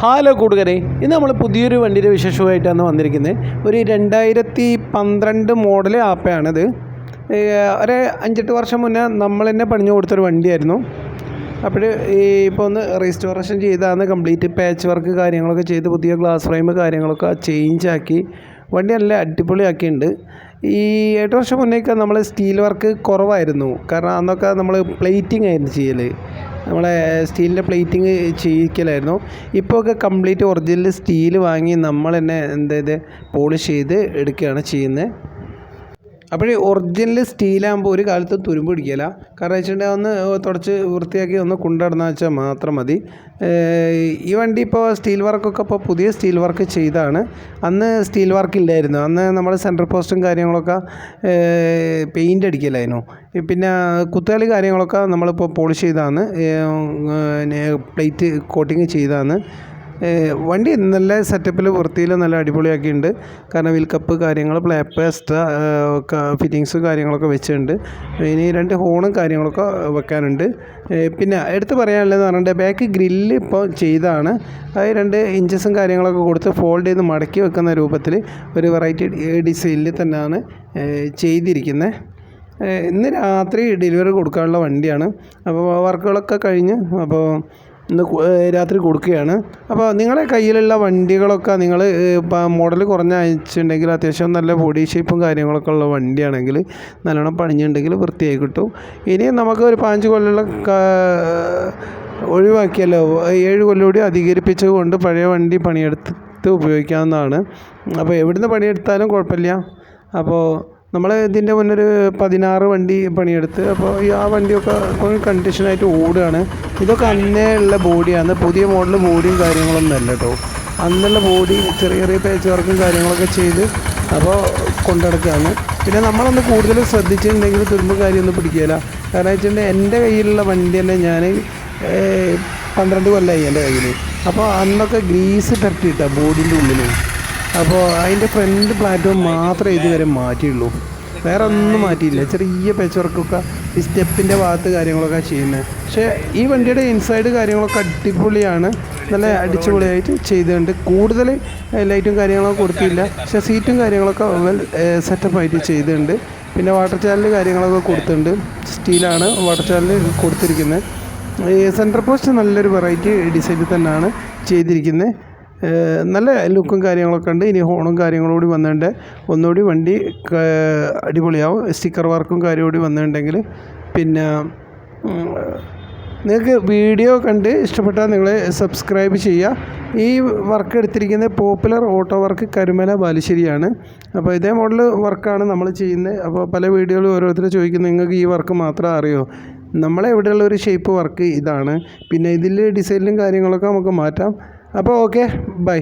Hello കൂട്ടുകാരെ ഇന്ന് നമ്മൾ പുതിയൊരു വണ്ടിയുടെ വിശേഷമായിട്ടാണ് വന്നിരിക്കുന്നത്. ഒരു രണ്ടായിരത്തി പന്ത്രണ്ട് മോഡൽ ആപ്പയാണിത് ഒരു അഞ്ചെട്ട് വർഷം മുന്നേ നമ്മൾ തന്നെ പണിഞ്ഞു കൊടുത്തൊരു വണ്ടിയായിരുന്നു. അപ്പോൾ ഈ ഇപ്പോൾ ഒന്ന് റീസ്റ്റോറേഷൻ ചെയ്താണ് കംപ്ലീറ്റ് പാച്ച് വർക്ക് കാര്യങ്ങളൊക്കെ ചെയ്ത് പുതിയ ഗ്ലാസ് ഫ്രെയിം കാര്യങ്ങളൊക്കെ ചേഞ്ച് ആക്കി. വണ്ടി നല്ല അടിപൊളിയാക്കിയിട്ടുണ്ട്. ഈ എട്ട് വർഷം മുന്നേക്ക് നമ്മൾ സ്റ്റീൽ വർക്ക് കുറവായിരുന്നു. കാരണം അന്നൊക്കെ നമ്മൾ പ്ലേറ്റിംഗ് ആയിരുന്നു ചെയ്യൽ നമ്മളെ സ്റ്റീലിന്റെ പ്ലേറ്റിംഗ് ചെയ്യിക്കലായിരുന്നു. ഇപ്പോൾ ഒക്കെ കംപ്ലീറ്റ് ഒറിജിനൽ സ്റ്റീൽ വാങ്ങി നമ്മൾ തന്നെ എന്തായത് പോളിഷ് ചെയ്ത് എടുക്കുകയാണ് ചെയ്യുന്നത്. അപ്പോൾ ഒറിജിനൽ സ്റ്റീലാകുമ്പോൾ ഒരു കാലത്ത് തുരുമ്പ് പിടിക്കില്ല കാരണം വെച്ചിട്ടുണ്ടെങ്കിൽ ഒന്ന് തുടച്ച് വൃത്തിയാക്കി ഒന്ന് കൊണ്ടുനടന്നാൽ വെച്ചാൽ മാത്രം മതി. ഈ വണ്ടി ഇപ്പോൾ സ്റ്റീൽ വർക്കൊക്കെ ഇപ്പോൾ പുതിയ സ്റ്റീൽ വർക്ക് ചെയ്താണ്. അന്ന് സ്റ്റീൽ വർക്ക് ഇല്ലായിരുന്നു. അന്ന് നമ്മൾ സെന്റർ പോസ്റ്റും കാര്യങ്ങളൊക്കെ പെയിന്റ് അടിക്കലായിരുന്നു. പിന്നെ കുത്തുകളി കാര്യങ്ങളൊക്കെ നമ്മളിപ്പോൾ പോളിഷ് ചെയ്താണ്. പ്ലേറ്റ് കോട്ടിങ് ചെയ്താണ്. വണ്ടി നല്ല സെറ്റപ്പിൽ വൃത്തിയിൽ നല്ല അടിപൊളിയാക്കിയിട്ടുണ്ട്. കാരണം വീൽ കപ്പ് കാര്യങ്ങൾ പ്ലേപ്പ് എക്സ്ട്രാ ഫിറ്റിങ്സ് കാര്യങ്ങളൊക്കെ വെച്ചിട്ടുണ്ട്. ഇനി രണ്ട് ഹോണും കാര്യങ്ങളൊക്കെ വെക്കാനുണ്ട്. പിന്നെ എടുത്ത് പറയാനുള്ളതെന്ന് പറഞ്ഞിട്ട് ബാക്ക് ഗ്രില്ല് ഇപ്പോൾ ചെയ്താണ്. അത് രണ്ട് ഇഞ്ചസും കാര്യങ്ങളൊക്കെ കൊടുത്ത് ഫോൾഡ് ചെയ്ത് മടക്കി വെക്കുന്ന രൂപത്തിൽ ഒരു വെറൈറ്റി ഡിസൈനിൽ തന്നെയാണ് ചെയ്തിരിക്കുന്നത് ഇന്ന് രാത്രി ഡെലിവറി കൊടുക്കാനുള്ള വണ്ടിയാണ്. അപ്പോൾ വർക്കുകളൊക്കെ കഴിഞ്ഞ് അപ്പോൾ ഇന്ന് രാത്രി കൊടുക്കുകയാണ്. അപ്പോൾ നിങ്ങളുടെ കയ്യിലുള്ള വണ്ടികളൊക്കെ നിങ്ങൾ മോഡൽ കുറഞ്ഞ അയച്ചിട്ടുണ്ടെങ്കിൽ അത്യാവശ്യം നല്ല ബോഡി ഷേപ്പും കാര്യങ്ങളൊക്കെ ഉള്ള വണ്ടിയാണെങ്കിൽ നല്ലോണം പണിഞ്ഞിട്ടുണ്ടെങ്കിൽ വൃത്തിയായി കിട്ടും. ഇനി നമുക്ക് ഒരു പാഞ്ച് കൊല്ലമുള്ള ഒഴിവാക്കിയല്ലോ. ഏഴ് കൊല്ലം കൂടി അധികരിപ്പിച്ചത് കൊണ്ട് പഴയ വണ്ടി പണിയെടുത്ത് ഉപയോഗിക്കാവുന്നതാണ്. അപ്പോൾ എവിടുന്ന് പണിയെടുത്താലും കുഴപ്പമില്ല. അപ്പോൾ നമ്മൾ ഇതിന്റെ മുന്നേ ഒരു പതിനാറ് വണ്ടി പണിയെടുത്ത് അപ്പോൾ ഈ ആ വണ്ടിയൊക്കെ ഇപ്പോൾ കണ്ടീഷനായിട്ട് ഓടുകയാണ്. ഇതൊക്കെ അന്നേ ഉള്ള ബോഡിയാണ് പുതിയ മോഡൽ ബോഡിയും കാര്യങ്ങളൊന്നും അല്ല കേട്ടോ അന്നുള്ള ബോഡി ചെറിയ ചെറിയ പേച്ച് വർക്കും കാര്യങ്ങളൊക്കെ ചെയ്ത് അപ്പോൾ കൊണ്ടുനടക്കുകയാണ് പിന്നെ നമ്മളൊന്ന് കൂടുതൽ ശ്രദ്ധിച്ചിട്ടുണ്ടെങ്കിൽ തുരുമ്പ് കാര്യമൊന്നും പിടിക്കില്ല കാരണം വെച്ചിട്ടുണ്ടെങ്കിൽ എന്റെ കയ്യിലുള്ള വണ്ടി തന്നെ ഞാൻ പന്ത്രണ്ട് കൊല്ലമായി എന്റെ കയ്യിൽ അപ്പോൾ അന്നൊക്കെ ഗ്രീസ് തട്ടിയിട്ടാണ് ബോഡിന്റെ ഉള്ളിൽ അപ്പോൾ അതിന്റെ ഫ്രണ്ട് പ്ലാറ്റ്ഫോം മാത്രമേ ഇതുവരെ മാറ്റിയുള്ളൂ. വേറെ ഒന്നും മാറ്റിയില്ല. ചെറിയ പേച്ച് വർക്കൊക്കെ ഈ സ്റ്റെപ്പിന്റെ ഭാഗത്ത് കാര്യങ്ങളൊക്കെ ചെയ്യുന്നത് പക്ഷേ ഈ വണ്ടിയുടെ ഇൻസൈഡ് കാര്യങ്ങളൊക്കെ അടിപൊളിയാണ്. നല്ല അടിച്ചുപൊളിയായിട്ട് ചെയ്തിട്ടുണ്ട്. കൂടുതൽ ലൈറ്റും കാര്യങ്ങളൊക്കെ കൊടുത്തില്ല. പക്ഷേ സീറ്റും കാര്യങ്ങളൊക്കെ വെൽ സെറ്റപ്പായിട്ട് ചെയ്തിട്ടുണ്ട്. പിന്നെ വാട്ടർ ചാനൽ കാര്യങ്ങളൊക്കെ കൊടുത്തിട്ടുണ്ട്. സ്റ്റീലാണ് വാട്ടർ ചാനൽ കൊടുത്തിരിക്കുന്നത് ഈ സെന്റർ പോസ്റ്റ് നല്ലൊരു വെറൈറ്റി ഡിസൈനിൽ തന്നെയാണ് ചെയ്തിരിക്കുന്നത് നല്ല ലുക്കും കാര്യങ്ങളൊക്കെ ഉണ്ട്. ഇനി ഹോണും കാര്യങ്ങളും കൂടി വന്നിട്ടുണ്ട്. ഒന്നുകൂടി വണ്ടി അടിപൊളിയാവും. സ്റ്റിക്കർ വർക്കും കാര്യം കൂടി വന്നിട്ടുണ്ടെങ്കിൽ പിന്നെ നിങ്ങൾക്ക് വീഡിയോ കണ്ട് ഇഷ്ടപ്പെട്ടാൽ നിങ്ങൾ സബ്സ്ക്രൈബ് ചെയ്യുക. ഈ വർക്ക് എടുത്തിരിക്കുന്നത് പോപ്പുലർ ഓട്ടോ വർക്ക് കരുമല ബാലുശ്ശേരിയാണ്. അപ്പോൾ ഇതേ മോഡൽ വർക്കാണ് നമ്മൾ ചെയ്യുന്നത്. അപ്പോൾ പല വീഡിയോകളും ഓരോരുത്തർ ചോദിക്കുന്നത് നിങ്ങൾക്ക് ഈ വർക്ക് മാത്രം അറിയോ? നമ്മളെ ഇവിടെയുള്ള ഒരു ഷേപ്പ് വർക്ക് ഇതാണ്. പിന്നെ ഇതിൽ ഡിസൈനിലും കാര്യങ്ങളൊക്കെ നമുക്ക് മാറ്റാം. അപ്പോൾ ഓക്കെ ബൈ